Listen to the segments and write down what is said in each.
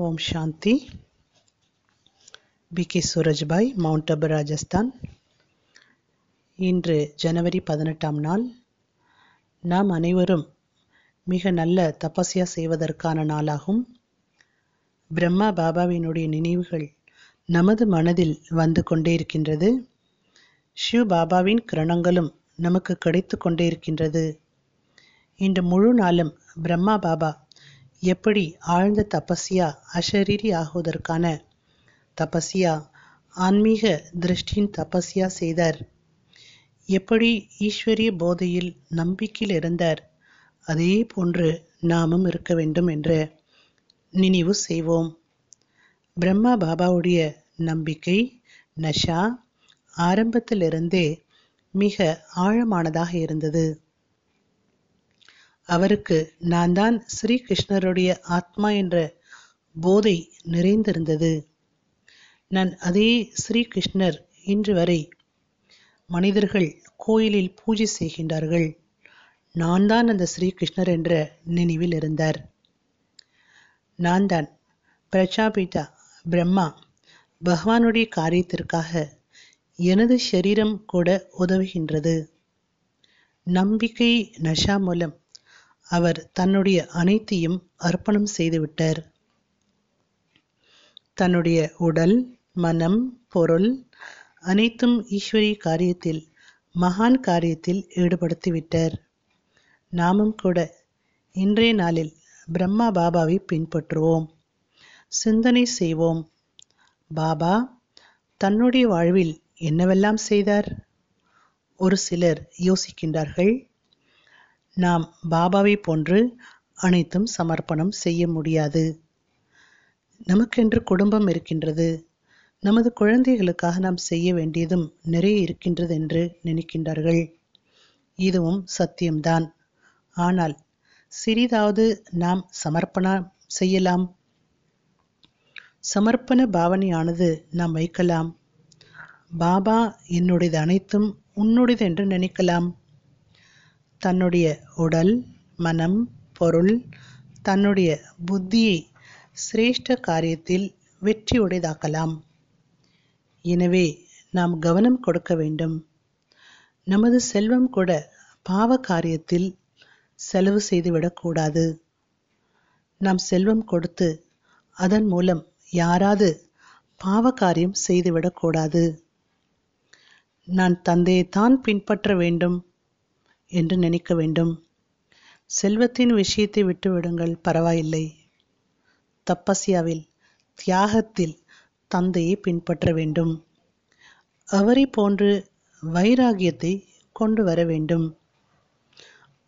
ஓம் சாந்தி. B K Surajbhai mount Abu Rajasthan இன்று ஜனவரி பதினெட்டாம் நாள். நாம் அனைவரும் மிக நல்ல தபஸ்யா செய்வதற்கான நாளாகும். பிரம்மா பாபாவினுடைய நினைவுகள் நமது மனதில் வந்து கொண்டே இருக்கின்றது. ஷிவ் பாபாவின் கிரணங்களும் நமக்கு கிடைத்து கொண்டே இருக்கின்றது. இன்று முழு நாளும் பிரம்மா பாபா எப்படி ஆழ்ந்த தபஸ்யா அஷரீரி ஆகுவதற்கான தபஸ்யா ஆன்மீக திருஷ்டியின் தபஸ்யா செய்தார். எப்படி ஈஸ்வரிய போதையில் நம்பிக்கையில் இருந்தார் அதே போன்று நாமும் இருக்க வேண்டும் என்று நினைவு செய்வோம். பிரம்மா பாபாவுடைய நம்பிக்கை நஷா ஆரம்பத்திலிருந்தே மிக ஆழமானதாக இருந்தது. அவருக்கு நான் தான் ஸ்ரீகிருஷ்ணருடைய ஆத்மா என்ற போதை நிறைந்திருந்தது. நான் அதே ஸ்ரீகிருஷ்ணர் இன்று வரை மனிதர்கள் கோயிலில் பூஜை செய்கின்றார்கள். நான் தான் அந்த ஸ்ரீகிருஷ்ணர் என்ற நினைவில் இருந்தார். நான் தான் பிரஜாபிதா பிரம்மா பகவானுடைய காரியத்திற்காக எனது சரீரம் கூட உதவுகின்றது. நம்பிக்கை நஷா மூலம் அவர் தன்னுடைய அனைத்தையும் அர்ப்பணம் செய்துவிட்டார். தன்னுடைய உடல் மனம் பொருள் அனைத்தும் ஈஸ்வரி காரியத்தில் மகான் காரியத்தில் ஈடுபடுத்திவிட்டார். நாமும் கூட இன்றைய நாளில் பிரம்மா பாபாவை பின்பற்றுவோம். சிந்தனை செய்வோம். பாபா தன்னுடைய வாழ்வில் என்னவெல்லாம் செய்தார்? ஒரு சிலர் யோசிக்கின்றார்கள் நாம் பாபாவை போன்று அனைத்தும் சமர்ப்பணம் செய்ய முடியாது. நமக்கென்று குடும்பம் இருக்கின்றது. நமது குழந்தைகளுக்காக நாம் செய்ய வேண்டியதும் நிறைய இருக்கின்றது என்று நினைக்கின்றார்கள். இதுவும் சத்தியம்தான். ஆனால் சிறிதாவது நாம் சமர்ப்பணம் செய்யலாம். சமர்ப்பண பாவனையானது நாம் வைக்கலாம். பாபா என்னுடையது அனைத்தும் உன்னுடையது என்று நினைக்கலாம். தன்னுடைய உடல் மனம் பொருள் தன்னுடைய புத்தியை சிரேஷ்ட காரியத்தில் வெற்றியுடையதாக்கலாம் எனவே நாம் கவனம் கொடுக்க வேண்டும். நமது செல்வம் கூட பாவ காரியத்தில் செலவு செய்துவிடக்கூடாது நாம் செல்வம் கொடுத்து அதன் மூலம் யாராவது பாவ காரியம் செய்துவிடக்கூடாது நான் தந்தையைத்தான் பின்பற்ற வேண்டும். என்று நினைக்க வேண்டும். செல்வத்தின் விஷயத்தை விட்டுவிடுங்கள் பரவாயில்லை. தப்பஸ்யாவில் தியாகத்தில் தந்தையை பின்பற்ற வேண்டும். அவரை போன்று வைராகியத்தை கொண்டு வர வேண்டும்.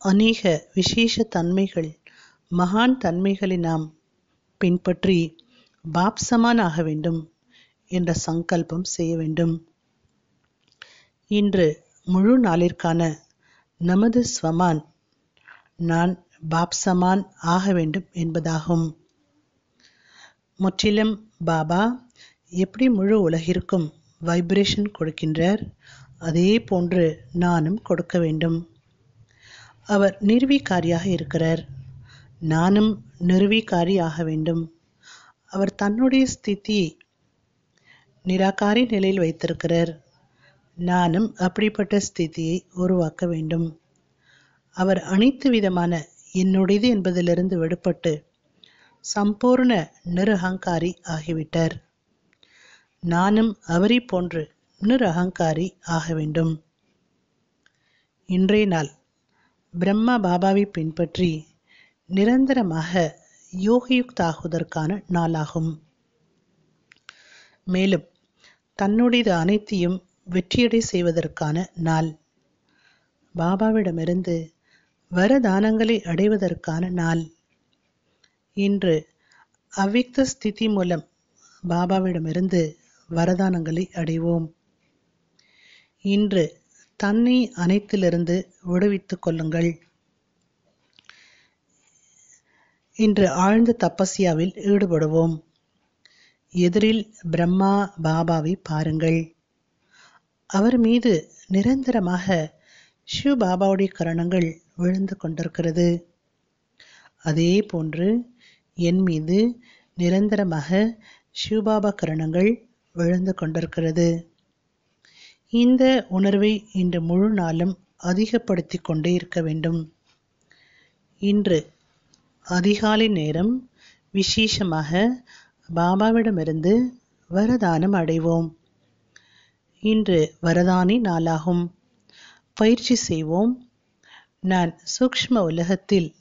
அநேக விசேஷ தன்மைகள் மகான் தன்மைகளை நாம் பின்பற்றி பாப்சமான் ஆக வேண்டும் என்ற சங்கல்பம் செய்ய வேண்டும். இன்று முழு நாளிற்கான நமது ஸ்வமான். நான் பாப்சமான் ஆக வேண்டும் என்பதாகும். முற்றிலும் பாபா எப்படி முழு உலகிற்கும் வைப்ரேஷன் கொடுக்கின்றார் அதே போன்று நானும் கொடுக்க வேண்டும். அவர் நிர்வீகாரியாக இருக்கிறார். நானும் நிறுவிகாரி ஆக வேண்டும். அவர் தன்னுடைய ஸ்திதியை நிராகாரி நிலையில் வைத்திருக்கிறார். நானும் அப்படிப்பட்ட ஸ்திதியை உருவாக்க வேண்டும். அவர் அனைத்து விதமான என்னுடையது என்பதிலிருந்து விடுபட்டு சம்பூர்ண நிரகங்காரி ஆகிவிட்டார். நானும் அவரை போன்று நிரகங்காரி ஆக வேண்டும். இன்றைய நாள் பிரம்மா பாபாவை பின்பற்றி நிரந்தரமாக யோகயுக்தாகுவதற்கான நாளாகும். மேலும் தன்னுடைய அனைத்தையும் வெற்றியடை செய்வதற்கான நாள். பாபாவிடமிருந்து வரதானங்களை அடைவதற்கான நாள். இன்று அவ்விக்த ஸ்திதி மூலம் பாபாவிடமிருந்து வரதானங்களை அடைவோம். இன்று தன்னை அனைத்திலிருந்து விடுவித்துக் கொள்ளுங்கள். இன்று ஆழ்ந்த தபஸ்யாவில் ஈடுபடுவோம். எதிரில் பிரம்மா பாபாவை பாருங்கள். அவர் மீது நிரந்தரமாக ஷிவ பாபாவுடைய கரணங்கள் விழுந்து கொண்டிருக்கிறது. அதே போன்று என் மீது நிரந்தரமாக சிவபாபா கரணங்கள் விழுந்து கொண்டிருக்கிறது. இந்த உணர்வை இன்று முழு நாளும் அதிகப்படுத்தி கொண்டே இருக்க வேண்டும். இன்று அதிகாலை நேரம் விசேஷமாக பாபாவிடமிருந்து வரதானம் அடைவோம். இன்று வரதானி நாளாகும். பயிற்சி செய்வோம். நான் சூக்ஷ்ம உலகத்தில்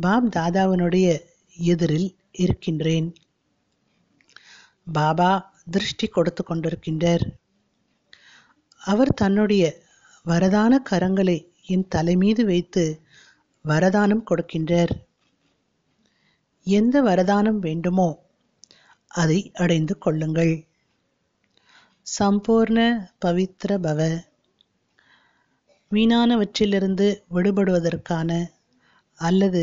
பாப் தாதாவினுடைய எதிரில் இருக்கின்றேன். பாபா திருஷ்டி கொடுத்து கொண்டிருக்கின்றார். அவர் தன்னுடைய வரதான கரங்களை என் தலை மீது வைத்து வரதானம் கொடுக்கின்றார். எந்த வரதானம் வேண்டுமோ அதை அடைந்து கொள்ளுங்கள். சம்பூர்ண பவித்ர பவ. வீணானவற்றிலிருந்து விடுபடுவதற்கான அல்லது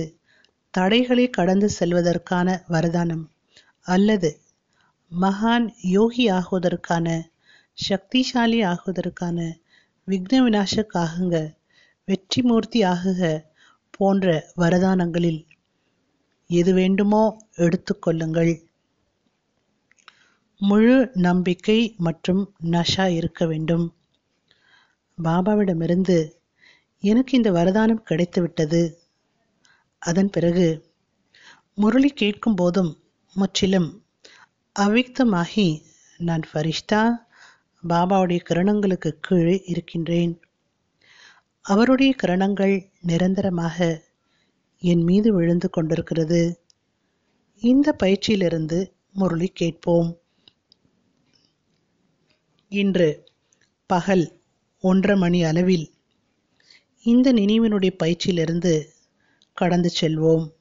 தடைகளை கடந்து செல்வதற்கான வரதானம் அல்லது மகான் யோகி ஆகுவதற்கான சக்திசாலி ஆகுவதற்கான விக்ன விநாசக் ஆகுங்க வெற்றி மூர்த்தி ஆகுக போன்ற வரதானங்களில் எது வேண்டுமோ எடுத்துக்கொள்ளுங்கள் முழு நம்பிக்கை மற்றும் நஷா இருக்க வேண்டும். பாபாவிடமிருந்து எனக்கு இந்த வரதானம் கிடைத்துவிட்டது. அதன் பிறகு முரளி கேட்கும் போதும் முற்றிலும் அவ்விக்தமாகி நான் ஃபரிஷ்தா பாபாவுடைய கிரணங்களுக்கு கீழே இருக்கின்றேன். அவருடைய கிரணங்கள் நிரந்தரமாக என் மீது விழுந்து கொண்டிருக்கிறது. இந்த பயிற்சியிலிருந்து முரளி கேட்போம். இன்று பகல் ஒன்றரை மணி அளவில் இந்த நினைவினுடைய பயிற்சியிலிருந்து கடந்து செல்வோம்.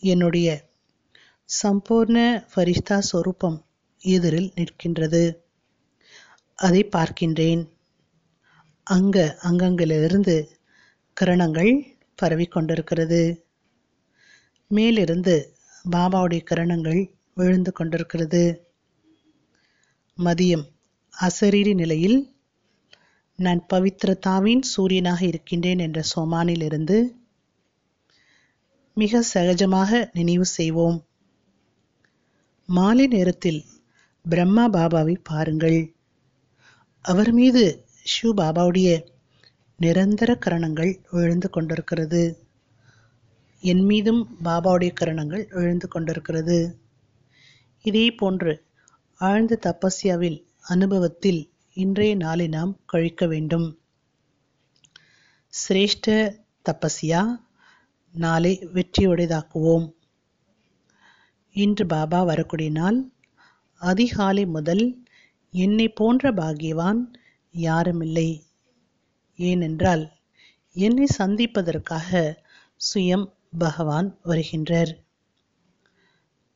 என்னுடைய சம்பூர்ண ஃபரிஷ்தா சொரூபம் எதிரில் நிற்கின்றது. அதை பார்க்கின்றேன். அங்க அங்கங்களிலிருந்து கிரணங்கள் பரவிக்கொண்டிருக்கிறது மேலிருந்து பாபாவுடைய கிரணங்கள் விழுந்து கொண்டிருக்கிறது. மதியம் அசரீரி நிலையில் நான் பவித்ரதாவின் சூரியனாக இருக்கின்றேன் என்ற சோமானிலிருந்து மிக சகஜமாக நினைவு செய்வோம். மாலை நேரத்தில் பிரம்மா பாபாவை பாருங்கள். அவர் மீது ஷிவ் பாபாவுடைய நிரந்தர கரணங்கள் விழுந்து கொண்டிருக்கிறது. என் மீதும் பாபாவுடைய கரணங்கள் விழுந்து கொண்டிருக்கிறது. இதே போன்று ஆழ்ந்த தபஸ்யாவில் அனுபவத்தில் இன்றைய நாளை நாம் கழிக்க வேண்டும். சிரேஷ்ட தபஸ்யா நாளை வெற்றியுடையதாக்குவோம். இன்று பாபா வரக்கூடிய நாள் அதிகாலை முதல் என்னை போன்ற பாகியவான் யாருமில்லை. ஏனென்றால் என்னை சந்திப்பதற்காக சுயம் பகவான் வருகின்றார்.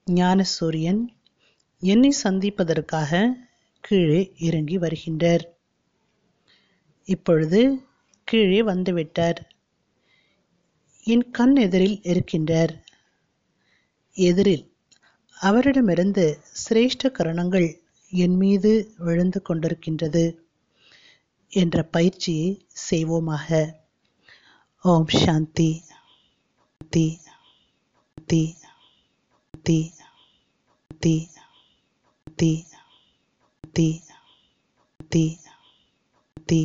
ஞான சூரியன் என்னை சந்திப்பதற்காக கீழே இறங்கி வருகின்றார். இப்பொழுது கீழே வந்துவிட்டார். என் கண் எதிரில் இருக்கின்றார். எதிரில் அவரிடமிருந்து சிரேஷ்ட கரணங்கள் என் மீது விழுந்து கொண்டிருக்கின்றது என்ற பயிற்சியை செய்வோமாக. ஓம் சாந்தி. தி தி தி தி தி the the the.